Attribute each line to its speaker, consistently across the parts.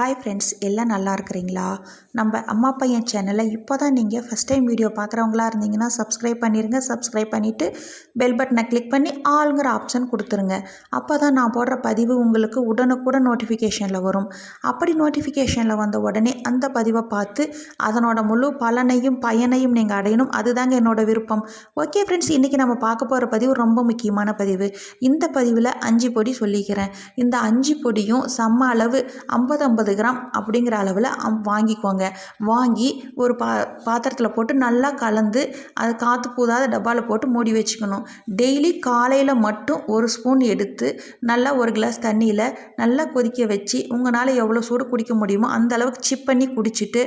Speaker 1: Hi friends எல்லாம் நல்லா இருக்கிறீங்களா? நம்ம அம்மா பையன் சேனலை இப்போ தான் நீங்கள் ஃபஸ்ட் டைம் வீடியோ பார்க்குறவங்களா இருந்தீங்கன்னா சப்ஸ்கிரைப் பண்ணிடுங்க சப்ஸ்கிரைப் பண்ணிவிட்டு பெல் பட்டனை கிளிக் பண்ணி ஆளுங்கிற ஆப்ஷன் கொடுத்துருங்க. அப்போ தான் நான் போடுற பதிவு உங்களுக்கு உடனுக்குடன் நோட்டிஃபிகேஷனில் வரும். அப்படி நோட்டிஃபிகேஷனில் வந்த உடனே அந்த பதிவை பார்த்து அதனோட முழு பலனையும் பயனையும் நீங்கள் அடையணும். அதுதாங்க என்னோட விருப்பம். ஓகே ஃப்ரெண்ட்ஸ் இன்றைக்கி நம்ம பார்க்க போகிற பதிவு ரொம்ப முக்கியமான பதிவு. இந்த பதிவில் அஞ்சு பொடி சொல்லிக்கிறேன். இந்த அஞ்சு பொடியும் சம அளவு ஐம்பது ஐம்பது கிராம் அப்படிங்கிற அளவில் வாங்கிக்கோங்க. வாங்கி ஒரு பா பாத்திரத்தில் போட்டு நல்லா கலந்து அது காற்று பூதாத டப்பாவில் போட்டு மூடி வச்சுக்கணும். டெய்லி காலையில் மட்டும் ஒரு ஸ்பூன் எடுத்து நல்லா ஒரு கிளாஸ் தண்ணியில் நல்லா கொதிக்க வச்சு உங்களால் எவ்வளோ சூடு குடிக்க முடியுமோ அந்த அளவுக்கு சிப் பண்ணி குடிச்சிட்டு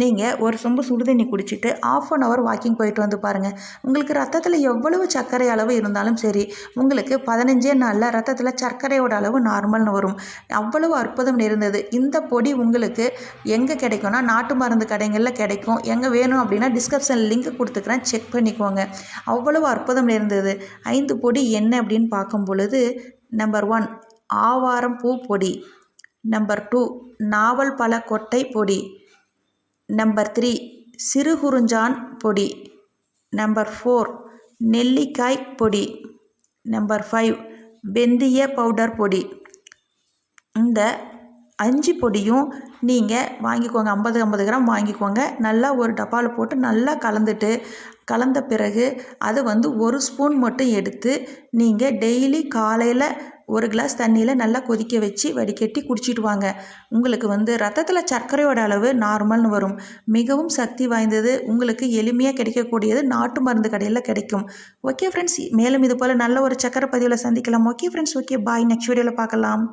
Speaker 1: நீங்கள் ஒரு சொம்பு சுடு தண்ணி குடிச்சிட்டு ஆஃப் அன் ஹவர் வாக்கிங் போயிட்டு வந்து பாருங்கள் உங்களுக்கு ரத்தத்தில் எவ்வளவு சர்க்கரை அளவு இருந்தாலும் சரி உங்களுக்கு பதினஞ்சே நாளில் ரத்தத்தில் சர்க்கரையோட அளவு நார்மல்னு வரும். அவ்வளவு அற்புதம் இருந்தது இந்த பொடி உங்களுக்கு எங்கே கிடைக்கும்னா நாட்டு மருந்து கடைகளில் கிடைக்கும். எங்கே வேணும் அப்படின்னா டிஸ்கிரிப்ஷன் லிங்க் கொடுத்துக்கிறேன். செக் பண்ணிக்கோங்க. அவ்வளவு அற்புதம் இருந்தது ஐந்து பொடி என்ன அப்படின்னு பார்க்கும் பொழுது நம்பர் ஒன் ஆவாரம் பூ பொடி. நம்பர் டூ நாவல் பழ கொட்டை பொடி. நம்பர் த்ரீ சிறுகுறிஞ்சான் பொடி. நம்பர் ஃபோர் நெல்லிக்காய் பொடி. நம்பர் ஃபைவ் வெந்தய பவுடர் பொடி. இந்த அஞ்சு பொடியும் நீங்கள் வாங்கிக்கோங்க. ஐம்பது ஐம்பது கிராம் வாங்கிக்கோங்க. நல்லா ஒரு டப்பாவில் போட்டு நல்லா கலந்துட்டு கலந்த பிறகு அதை வந்து ஒரு ஸ்பூன் மட்டும் எடுத்து நீங்கள் டெய்லி காலையில் ஒரு கிளாஸ் தண்ணியில் நல்லா கொதிக்க வச்சு வடிகட்டி குடிச்சிட்டு வாங்க உங்களுக்கு வந்து ரத்தத்தில் சர்க்கரையோட அளவு நார்மல்னு வரும். மிகவும் சக்தி வாய்ந்தது உங்களுக்கு எளிமையாக கிடைக்கக்கூடியது நாட்டு மருந்து கடையில் கிடைக்கும். ஓகே ஃப்ரெண்ட்ஸ் மேலும் இது போல் நல்ல ஒரு சக்கரை பதிவில் சந்திக்கலாம். Okay friends okay bye next வீடியோவில் பார்க்கலாம்.